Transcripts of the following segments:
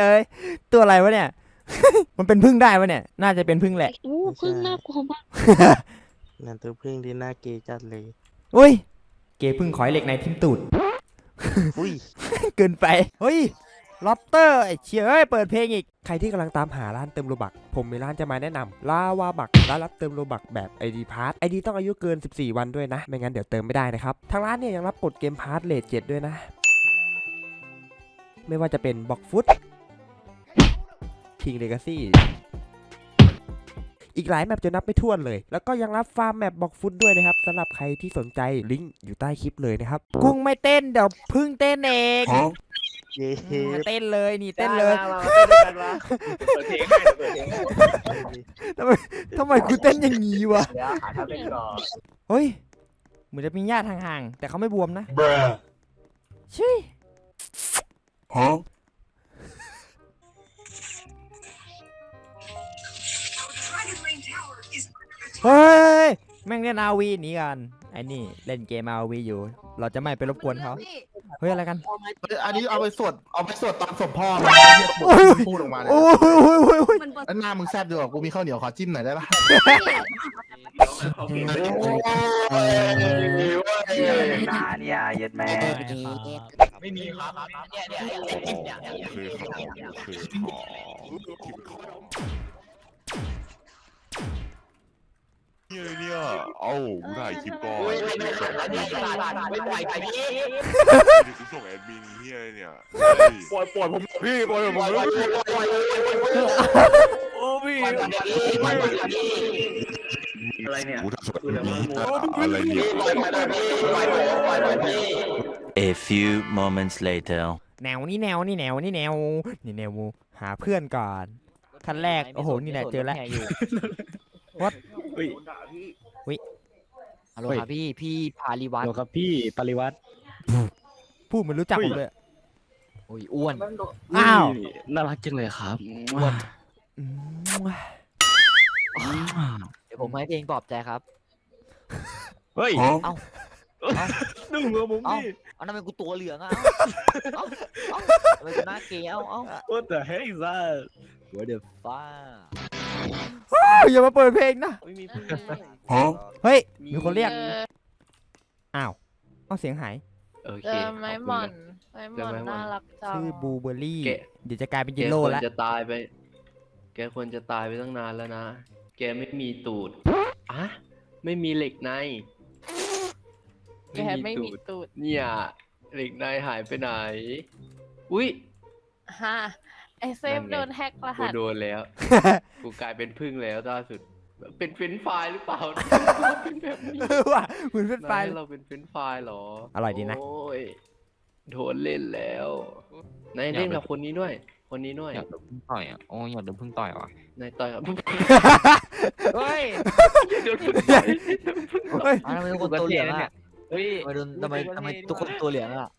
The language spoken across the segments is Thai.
เอ้ยตัวอะไรวะเนี่ย มันเป็นพึ่งได้ปะเนี่ย น่าจะเป็นพึ่งแหละโอ้พึ่งน่ากลัวมากนั่นตัวพึ่งที่น่าเกย์จัดเลยอุ้ย เกพึ่งขอยเหล็กในทิมตูดอุ้ยเกินไปเฮ้ยลอตเตอร์ไอ้เชี่ยเอ้ยเปิดเพลงอีก ใครที่กำลังตามหาร้านเติมโลบัก ผมมีร้านจะมาแนะนำลาวาบักร้านรับเติมโลบักแบบ ID p a s s ID ต้องอายุเกิน 14 วันด้วยนะ ไม่งั้นเดี๋ยวเติมไม่ได้นะครับ ทางร้านเนี่ยยังรับกดเกมพาร์ทเลทเจ็ดด้วยนะ ไม่ว่าจะเป็นบ็อกฟุต คิงเลกาซี่อีกหลายแมปจะนับไม่ถ้วนเลย แล้วก็ยังรับฟาร์มแมปบ็อกฟุตด้วยนะครับสำหรับใครที่สนใจลิงก์อยู่ใต้คลิปเลยนะครับ กุ้งไม่เต้นเดี๋ยวพึ่งเต้นเองเย้อืมเต้นเลยนี่เต้นเลยเปิดเพลงให้เปิดเพลงให้ทำไมทำไมกูเต้นอย่างนี้วะเดี๋ยวหาท่าเต้นก่อนเฮ้ยเหมือนจะมีญาติห่างๆแต่เขาไม่บวมนะ Bruh. ชิ Huh? เฮ้ยแม่งเล่นอาวีหนีกันไอ้นี่เล่นเกมอาวีอยู่ เราจะไม่ไปรบกวนเขาเฮ้ยอะไรกันอันนี้เอาไปสวดเอาไปสวดตอนศพพ่อมาเรียกพูดออกมาเลยโอ้ยโอ้ยโอ้ยโอ้ยโอ้ยมันบนแล้วหน้ามึงแซ่บดีกว่ากูมีข้าวเหนียวขอจิ้มหน่อยได้ปะนาเนี่ยเย็ดแม่ไม่มีครับเนี่ยเนี่ยเนี่ยเนี่ยเเนี่ยเอ้ากูถ่ายคลิปก่อนไม่เดี๋ยวส่งแอดมินไหวไปพี่เดี๋ยวกูส่งแอดมินเฮียเนี่ยเฮ้ยปล่อยปล่อยผมพี่ปล่อยผมโอ้พี่อะไรเนี่ยกูถ่ายส่งแอดมินอะไรเนี่ย A few moments later. แนวนี่แนวนี่แนวนี่แนวนี่แนวหาเพื่อนก่อนขั้นแรกโอ้โหนี่แหละเจอแล้ว ฮัลโหลครับพี่ พี่พาริวัตรโลครับพี่ปริวัติพูดเหมือนรู้จักผมเลย โอ้ยอ้วนอ้าวน่ารักจังเลยครับอืมเดี๋ยวผมให้เพลงปลอบใจครับ เฮ้ย Huh? ดูมือผมเอ้าดิเอาทำไมกูตัวเหลืองอะ เอ้า เอ้าทำไมกูหน้าเกย์เอ้าเอ้า What the heck is that หัวเดือฟ้าอย่ามาเปิดเพลงนะ ไม่มีพึ่ ง Huh? เฮ้ย มีคนเรียก อ้าวเอาเสียงหาย โอเคเจอไม้หม่อน ไม้หม่อนน่ารักจังชื่อบูเบอรี่แกะเดี๋ยวจะกลายเป็นแกเยลคโล่วรแล้ว จะตายไป แกควรจะตายไปตั้งนานแล้วนะ แกไม่มีตูดอะไม่มีเหล็กในแกไม่มีตูดเนี่ยเหล็กในหายไปไหน อุ้ยฮะไอเซฟนั่นไง โดนแฮกรกูหัสโดนแล้ว กูกลายเป็นพึ่งแล้วล่าสุด เป็นเฟรนช์ไฟรายหรือเปล่า เป็นแบบนี้ว่ะเหมือนเป็นไฟ นายให้เราเป็นเฟรนช์ไฟรายเหรออร่อยดีนะ โอ้ยโดนเล่นแล้วนายเล่นกับคนนี้ด้วย คนนี้ด้วยอยากโดนพึ่งต่อยอะโอ้ยอยากโดนพึ่งต่อยว่ะนายต่อยกับเฮ้ยโดนพึ่งต่อยเฮ้ย อ้าวทำไมทุกคนตัวเหลืองอะเฮ้ย ทำไมโดนทำไมทำไมทุกคนตัวเหลืองอะ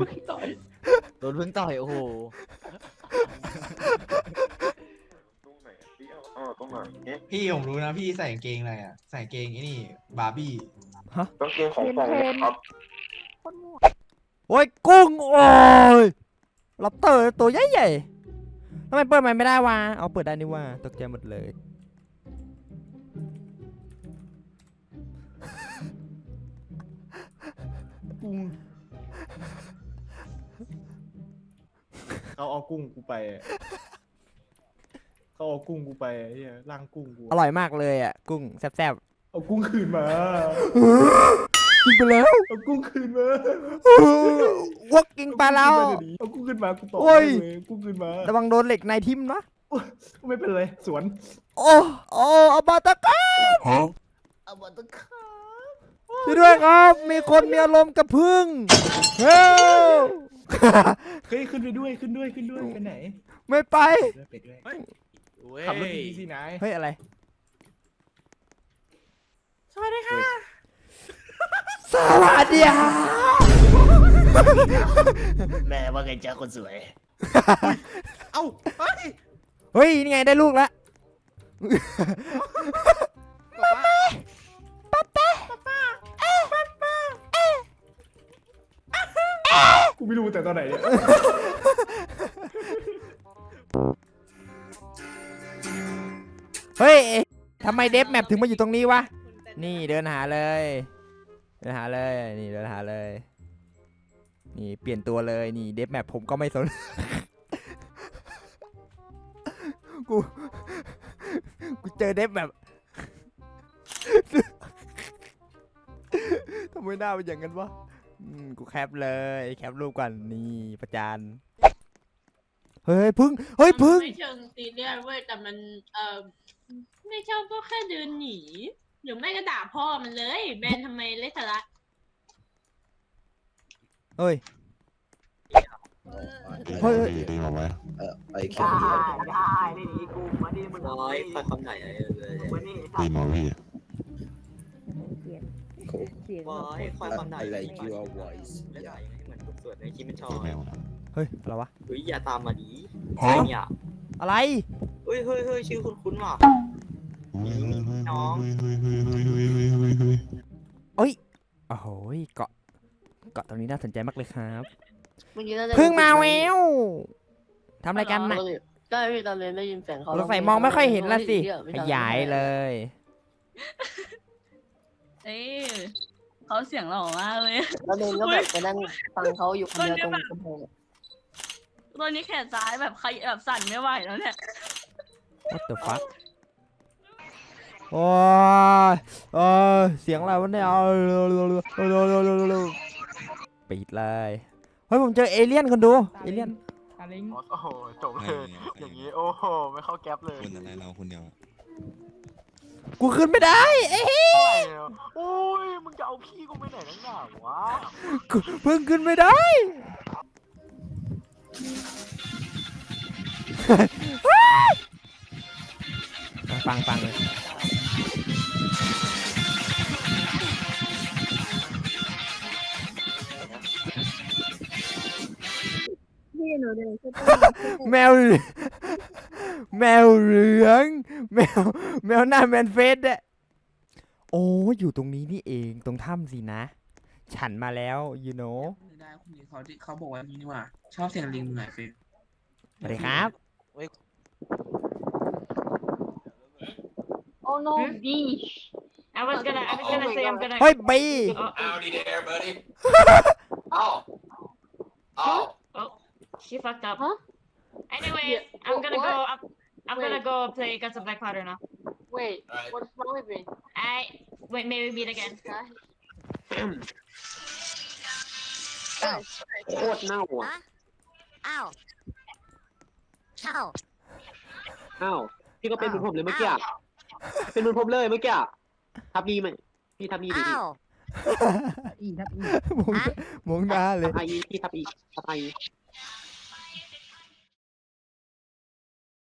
พึ่งต่อยโดนพึ่งต่อยโอ้โห พี่ผมรู้นะพี่ใส่กางเกงอะไรอะ ใส่กางเกงไอ้นี่ บาร์บี้ต้องเกมของฟองครับโอ้ยกุ้งโอ้ยล็อบสเตอร์ตัวใหญ่ๆทำไมเปิดมันไม่ได้วะเอาเปิดได้นี่ว่าตกใจหมดเลยเขาเอากุ้งกูไป เขาเอากุ้งกูไปเฮียร่างกุ้งกูอร่อยมากเลยอะกุ้งแซ่บเอากุ้งคืนมา ๆกินไปแล้ว เอากุ้งคืนมาวอกกินไปแล้วเอากุ้งคืนมากูตอบโอ้ยเลยกุ้งคืนมาระวังโดนเหล็กในทิมนะไม่เป็นไรสวนโอ้โอ้อาบาตะกา Huh? เอาบัตรคาช่วยด้วยครับ มีคนมีอารมณ์กับพึ่งเฮ้ยเฮ้ยขึ้นไปด้วยขึ้นด้วยขึ้นด้วยไปไหนไม่ไป ไปด้ วยขับรถดีๆสินายเฮ้ยอะไร สวัสดีค่ะ สวัสดีค่ะแม่ว่าไงจ้าคนสวย เอ้าเฮ้ยเฮ้ยนี่ไงได้ลูกแล้วกูไม่รู้แต่ตอนไหนเนี่ยำไมเดฟแมปถึงมาอยู่ตรงนี้วะ นี่เดินหาเลย เดินหาเลย นี่เดินหาเลย นี่เปลี่ยนตัวเลย นี่เดฟแมปผมก็ไม่สน กู กูเจอเดฟแมปทำไมหน้าเป็นอย่างนั้นวะอืมกูแคปเลย แคปรูปก่อนนี่ประจาน เฮ้ยพึ่ง เฮ้ยพึ่ง ไม่เชิงซีเรียสเว้ยแต่มันเออ ไม่ชอบก็แค่เดินหนีหรือไม่ก็ด่าพ่อมันเลย แบนทำไมเละสาระเฮ้ยเฮ้ย เฮ้ย ดีมาไหมได้ได้นี่นี่กูมาดิมึงน้อยฟังคำไหนเลยมานี่ดีมาพี่ว้ายฟังคำไหนอะไร your voice ไม่ได้เหมือนทุกส่วนในคลิปมันชอบแมวนะเฮ้ย อะไรวะเฮ้ยอย่าตามมาดีฮะเนี่ยอะไรเฮ้ยเฮ้ยเฮ้ยชื่อคุณคุ้นว่ะน้องโอ้โหยเกาะเกาะตรงนี้น่าสนใจมากเลยครับเมื่อกี้เราพึ่งมาแววทำอะไรกันน่ะ ได้พี่ตอนเรียนได้ยินเสียงเขาเราใส่มองไม่ค่อยเห็นละสิ ขยายเลยเอ้ยเขาเสียงหล่อมากเลย แล้วเดินก็แบบไปนั่งฟังเขาอยู่คนเดียวตรงกำแพงตอนนี้แขนซ้ายแบบใครแบบสั่นไม่ไหวแล้วเนี่ย what the fuck โอ้ยเออเสียงอะไรวะเนี่ยเอาปิดเลย เฮ้ย ผมเจอเอเลี่ยนคนดู เอเลี่ยนอาลิงโอ้โหจบเลยอย่างนี้โอ้โหไม่เข้าแก๊ปเลยคนอะไรเราคนเดียวกูขึ้นไม่ได้เอ้ยโอ้ยมึงจะเอาพี่กูไปไหนนักหนาวะเพิ่งขึ้นไม่ได้ พี่หนูเดินขึ้นแมวเหลืองแมวเหลือง แมว แมวหน้าแมนเฟสอะโอ้อยู่ตรงนี้นี่เองตรงถ้ำสินะ ฉันมาแล้ว you know ได้คุณเขาที่เขาบอกว่านี่ว่า ชอบเสียงลิงหน่อยฟิลสวัสดีครับโอ้โนบี I was gonna I was gonna say I'm gonna เฮ้ยบี Howdy there buddy เอ้าเอ้า she fucked up Huh? anyway Yeah, I'm wh- gonna go what? I'm, I'm gonna go play against the black powder now wait Alright. what's wrong with me I wait maybe meet again โคตรเน่าอะอ้าวอ้าว อ้าวพี่ก็เป็นเหมือนผมเลยเมื่อกี้อะเป็นเหมือนผมเลยเมื่อกี้อะทับมีไหมพี่ทับมีดิพี่มองมองหน้าเลย ทับไอพี่ทับอีทับไอ